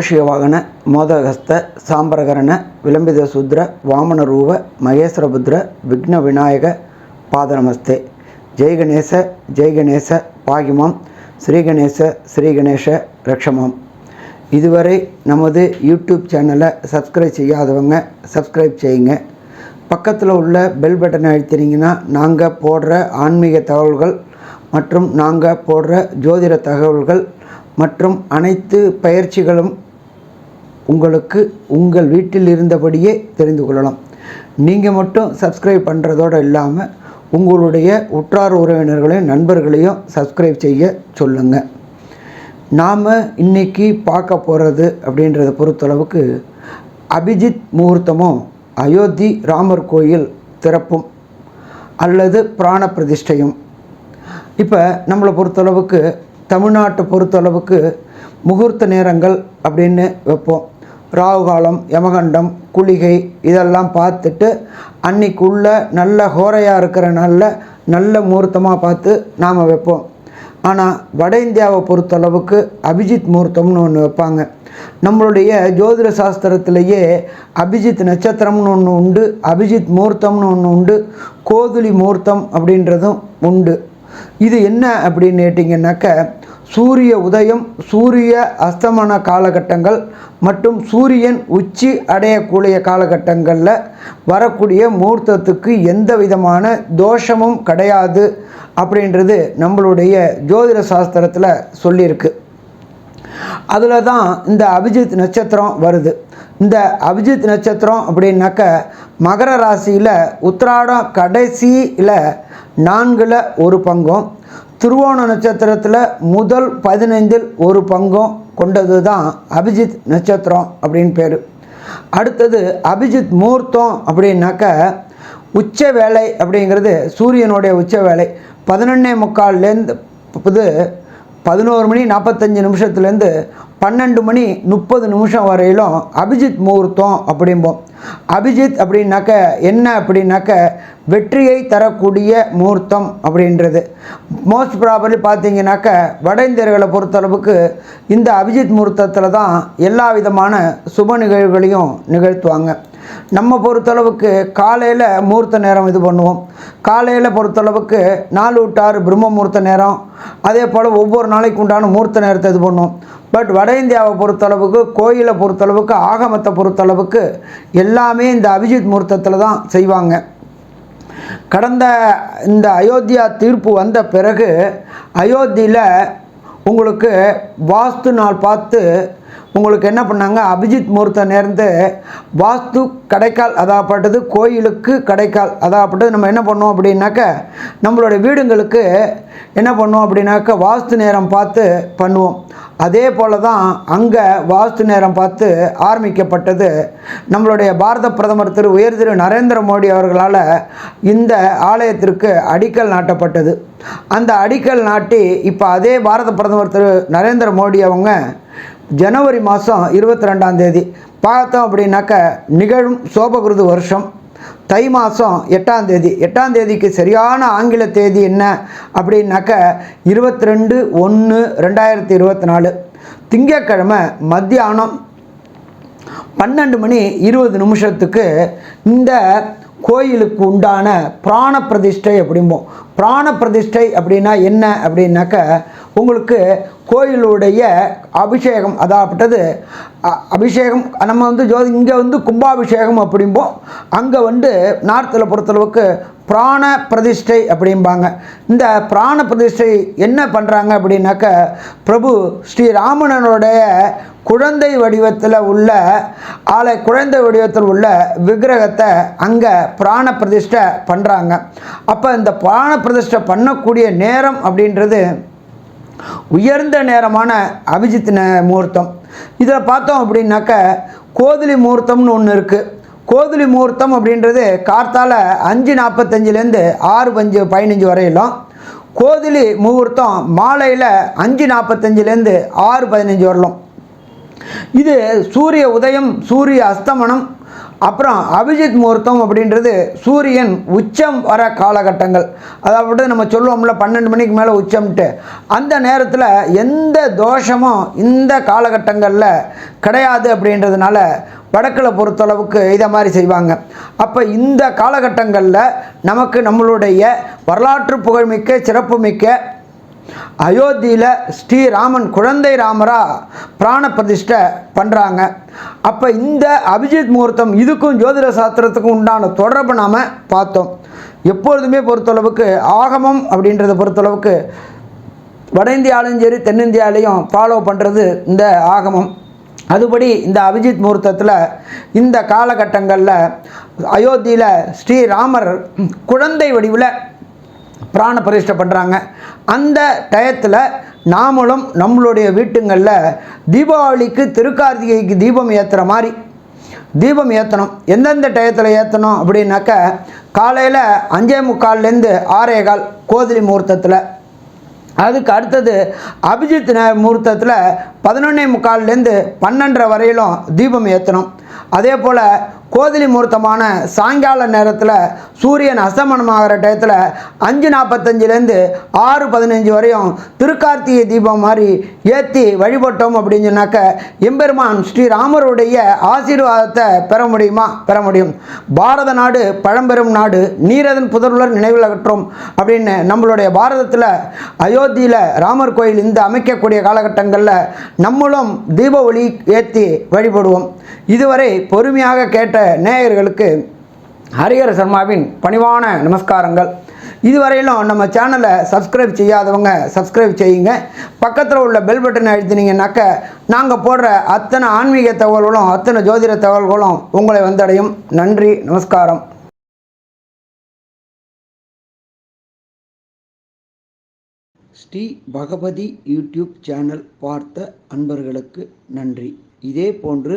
அபுஷயவாகன மோதகஸ்த சாம்பரகரண விளம்பித சுத்ர வாமன ரூப மகேஸ்வரபுத்ர விக்ன விநாயக பாதநமஸ்தே. ஜெய்கணேச ஜெய்கணேச பாகிமாம். ஸ்ரீகணேச ஸ்ரீகணேச ரக்ஷமாம். இதுவரை நமது யூடியூப் சேனலை சப்ஸ்கிரைப் செய்யாதவங்க சப்ஸ்கிரைப் செய்யுங்க. பக்கத்தில் உள்ள பெல் பட்டனை அழுத்தினீங்கன்னா நாங்கள் போடுற ஆன்மீக தகவல்கள் மற்றும் நாங்கள் போடுற ஜோதிட தகவல்கள் மற்றும் அனைத்து பயிற்சிகளும் உங்களுக்கு உங்கள் வீட்டில் இருந்தபடியே தெரிந்து கொள்ளலாம். நீங்கள் மட்டும் சப்ஸ்கிரைப் பண்ணுறதோடு இல்லாமல் உங்களுடைய உற்றார் உறவினர்களையும் நண்பர்களையும் சப்ஸ்கிரைப் செய்ய சொல்லுங்கள் நாம் இன்னைக்கு பார்க்க போகிறது அப்படின்றத பொறுத்தளவுக்கு அபிஜித் முகூர்த்தமும் அயோத்தி ராமர் கோயில் திறப்பும் அல்லது பிராண பிரதிஷ்டையும். இப்போ நம்மளை பொறுத்தளவுக்கு தமிழ்நாட்டை பொறுத்தளவுக்கு முகூர்த்த நேரங்கள் அப்படின்னு வைப்போம். ராகுகாலம் யமகண்டம் குளிகை இதெல்லாம் பார்த்துட்டு அன்னைக்குள்ள நல்ல ஹோரையாக இருக்கிற நல்ல நல்ல முகூர்த்தமாக பார்த்து நாம் வைப்போம். ஆனால் வட இந்தியாவை பொறுத்தளவுக்கு அபிஜித் முகூர்த்தம்னு ஒன்று வைப்பாங்க. நம்மளுடைய ஜோதிட சாஸ்திரத்திலேயே அபிஜித் நட்சத்திரம்னு ஒன்று உண்டு அபிஜித் முகூர்த்தம்னு ஒன்று உண்டு கோதுலி முகூர்த்தம் அப்படின்றதும் உண்டு. இது என்ன அப்படின்னு கேட்டிங்கன்னாக்க சூரிய உதயம் சூரிய அஸ்தமன காலகட்டங்கள் மற்றும் சூரியன் உச்சி அடையக்கூடிய காலகட்டங்களில் வரக்கூடிய முகூர்த்தத்துக்கு எந்த விதமான தோஷமும் கிடையாது அப்படின்றது நம்மளுடைய ஜோதிட சாஸ்திரத்தில் சொல்லியிருக்கு. அதில் தான் இந்த அபிஜித் நட்சத்திரம் வருது. இந்த அபிஜித் நட்சத்திரம் அப்படின்னாக்க மகர ராசியில் உத்திராடம் கடைசியில் நான்கில் ஒரு பங்கும் திருவோண நட்சத்திரத்தில் முதல் பதினைந்தில் ஒரு பங்கும் கொண்டது தான் அபிஜித் நட்சத்திரம் அப்படின்னு பேர். அடுத்தது அபிஜித் முகூர்த்தம் அப்படின்னாக்க உச்ச வேலை அப்படிங்கிறது சூரியனுடைய உச்ச வேலை. பதினொன்னே முக்கால்லேருந்து இது பதினோரு மணி நாற்பத்தஞ்சு நிமிஷத்துலேருந்து பன்னெண்டு மணி முப்பது நிமிஷம் வரையிலும் அபிஜித் முகூர்த்தம் அப்படிம்போம். அபிஜித் அப்படின்னாக்க என்ன அப்படின்னாக்க வெற்றியை தரக்கூடிய முகூர்த்தம் அப்படின்றது. மோஸ்ட் ப்ராபர்லி பார்த்தீங்கன்னாக்க வட இந்தியர்களை பொறுத்தளவுக்கு இந்த அபிஜித் முகூர்த்தத்தில் தான் எல்லா விதமான சுப நிகழ்வுகளையும் நிகழ்த்துவாங்க. நம்ம பொறுத்தளவுக்கு காலையில் முகூர்த்த நேரம் இது பண்ணுவோம். காலையில் பொறுத்தளவுக்கு நாலு விட்டாறு பிரம்ம முகூர்த்த நேரம். அதே போல் ஒவ்வொரு நாளைக்கு உண்டான முகூர்த்த நேரத்தை இது பண்ணுவோம். பட் வட இந்தியாவை பொறுத்தளவுக்கு கோயிலை பொறுத்தளவுக்கு ஆகமத்தை பொறுத்தளவுக்கு எல்லாமே இந்த அபிஜித் முகூர்த்தத்தில் தான் செய்வாங்க. கடந்த இந்த அயோத்தியா தீர்ப்பு வந்த பிறகு அயோத்தியில் உங்களுக்கு வாஸ்து நாள் பார்த்து உங்களுக்கு என்ன பண்ணாங்க? அபிஜித் முகூர்த்த நேர்ந்து வாஸ்து கடைக்கால் அதாகப்பட்டது கோயிலுக்கு கடைக்கால் அதாகப்பட்டது நம்ம என்ன பண்ணுவோம் அப்படின்னாக்க நம்மளுடைய வீடுங்களுக்கு என்ன பண்ணுவோம் அப்படின்னாக்க வாஸ்து நேரம் பார்த்து பண்ணுவோம். அதே போல் தான் அங்கே வாஸ்து நேரம் பார்த்து ஆரம்பிக்கப்பட்டது. நம்மளுடைய பாரத பிரதமர் திரு உயர் திரு நரேந்திர மோடி அவர்களால் இந்த ஆலயத்திற்கு அடிக்கல் நாட்டப்பட்டது. அந்த அடிக்கல் நாட்டி இப்போ அதே பாரத பிரதமர் திரு நரேந்திர மோடி அவங்க ஜனவரி மாதம் இருபத்தி ரெண்டாம் தேதி. பார்த்தோம் அப்படின்னாக்க நிகழும் சோபகிருது வருஷம் தை மாதம் எட்டாம் தேதி. எட்டாம் தேதிக்கு சரியான ஆங்கில தேதி என்ன அப்படின்னாக்க இருபத்தி ரெண்டு ஒன்று ரெண்டாயிரத்தி இருபத்தி நாலு திங்கக்கிழமை மத்தியானம் பன்னெண்டு மணி இருபது நிமிஷத்துக்கு இந்த கோயிலுக்கு உண்டான பிராண பிரதிஷ்டை அப்படிம்போம். பிராண பிரதிஷ்டை அப்படின்னா என்ன அப்படின்னாக்க உங்களுக்கு கோயிலுடைய அபிஷேகம் அதாகப்பட்டது அ- அபிஷேகம் நம்ம வந்து ஜோதி இங்கே வந்து கும்பாபிஷேகம் அப்படிம்போம் அங்கே வந்து நார்த்தில் பொறுத்தளவுக்கு பிராண பிரதிஷ்டை அப்படிம்பாங்க. இந்த பிராண பிரதிஷ்டை என்ன பண்ணுறாங்க அப்படின்னாக்க பிரபு ஸ்ரீராமணனுடைய குழந்தை வடிவத்தில் உள்ள ஆலை குழந்தை வடிவத்தில் உள்ள விக்கிரகத்தை அங்கே பிராண பிரதிஷ்டை பண்ணுறாங்க அப்போ இந்த பிராண பிரதிஷ்டை பண்ணக்கூடிய நேரம் அப்படின்றது உயர்ந்த நேரமான அபிஜித் முகூர்த்தம் இதில் பார்த்தோம் அப்படின்னாக்க கோதிலி முகூர்த்தம்னு ஒன்று இருக்குது கோதுலி முகூர்த்தம் அப்படின்றது கார்த்தால அஞ்சு நாற்பத்தஞ்சிலேருந்து ஆறு பஞ்சு பதினஞ்சு வரையிலும். கோதுலி முகூர்த்தம் மாலையில் அஞ்சு நாற்பத்தஞ்சிலேருந்து ஆறு பதினஞ்சு வரலும். இது சூரிய உதயம் சூரிய அஸ்தமனம் அப்புறம் அபிஜித் முகூர்த்தம் அப்படின்றது சூரியன் உச்சம் வர காலகட்டங்கள். அதாவது நம்ம சொல்லுவோம்ல பன்னெண்டு மணிக்கு மேலே உச்சம்ட்டு. அந்த நேரத்தில் எந்த தோஷமும் இந்த காலகட்டங்களில் கிடையாது அப்படின்றதுனால வடக்கில் பொறுத்தளவுக்கு இதை மாதிரி செய்வாங்க. அப்போ இந்த காலகட்டங்களில் நமக்கு நம்மளுடைய வரலாற்று புகழ்மிக்க சிறப்புமிக்க அயோத்தியில் ஸ்ரீராமன் குழந்தை ராமரா பிராண பிரதிஷ்டை பண்ணுறாங்க அப்போ இந்த அபிஜித் முகூர்த்தம் இதுக்கும் ஜோதிட சாஸ்திரத்துக்கும் உண்டான தொடர்பை நாம் பார்த்தோம். எப்பொழுதுமே பொறுத்தளவுக்கு ஆகமம் அப்படின்றத பொறுத்தளவுக்கு வட இந்தியாவிலும் சரி தென்னிந்தியாலையும் ஃபாலோ பண்ணுறது இந்த ஆகமம். அதுபடி இந்த அபிஜித் முகூர்த்தத்தில் இந்த காலகட்டங்களில் அயோத்தியில் ஸ்ரீராமர் குழந்தை வடிவில் பிராண பிரதிஷ்டை பண்ணுறாங்க அந்த டயத்தில் நாமளும் நம்மளுடைய வீட்டுங்களில் தீபாவளிக்கு திருக்கார்த்திகைக்கு தீபம் ஏற்றுற மாதிரி. தீபம் ஏற்றணும் எந்தெந்த டயத்தில் ஏற்றணும் அப்படின்னாக்க காலையில் அஞ்சே முக்கால்லேருந்து ஆறே கால் கோதிலி முகூர்த்தத்தில். அதுக்கு அடுத்தது அபிஜித் முகூர்த்தத்தில் பதினொன்னே முக்கால்லேருந்து பன்னெண்டரை வரையிலும் தீபம் ஏற்றணும் அதே போல் கோதிலி முகூர்த்தமான சாயங்கால நேரத்தில் சூரியன் அசமனமாகிற டயத்தில் அஞ்சு நாற்பத்தஞ்சிலேருந்து ஆறு பதினஞ்சு வரையும் திருக்கார்த்திகை தீபம் மாதிரி ஏற்றி வழிபட்டோம் அப்படின்னு சொன்னாக்க எம்பெருமான் ஸ்ரீராமருடைய ஆசீர்வாதத்தை பெற முடியுமா? பெற முடியும். பாரத நாடு பழம்பெரும் நாடு நீரதன் புதல்வர் நினைவில் அகற்றும் அப்படின்னு நம்மளுடைய பாரதத்தில் அயோத்தியில் ராமர் கோயில் இந்த அமைக்கக்கூடிய காலகட்டங்களில் நம்மளும் தீப ஒளி ஏற்றி வழிபடுவோம். இதுவரை பொறுமையாக கேட்ட நேயர்களுக்கு ஹரிஹர சர்மாவின் பணிவான நமஸ்காரங்கள். இதுவரையிலும் நம்ம சேனலை சப்ஸ்கிரைப் செய்யாதவங்க சப்ஸ்கிரைப் செய்யுங்க. பக்கத்தில் உள்ள பெல் பட்டனை அழுத்தினீங்கன்னாக்க நாங்கள் போடுற அத்தனை ஆன்மீக தகவல்களும் அத்தனை ஜோதிட தகவல்களும் உங்களை வந்தடையும். நன்றி நமஸ்காரம். ஸ்ரீ பகவதி யூடியூப் சேனல் பார்த்த அன்பர்களுக்கு நன்றி. இதே போன்று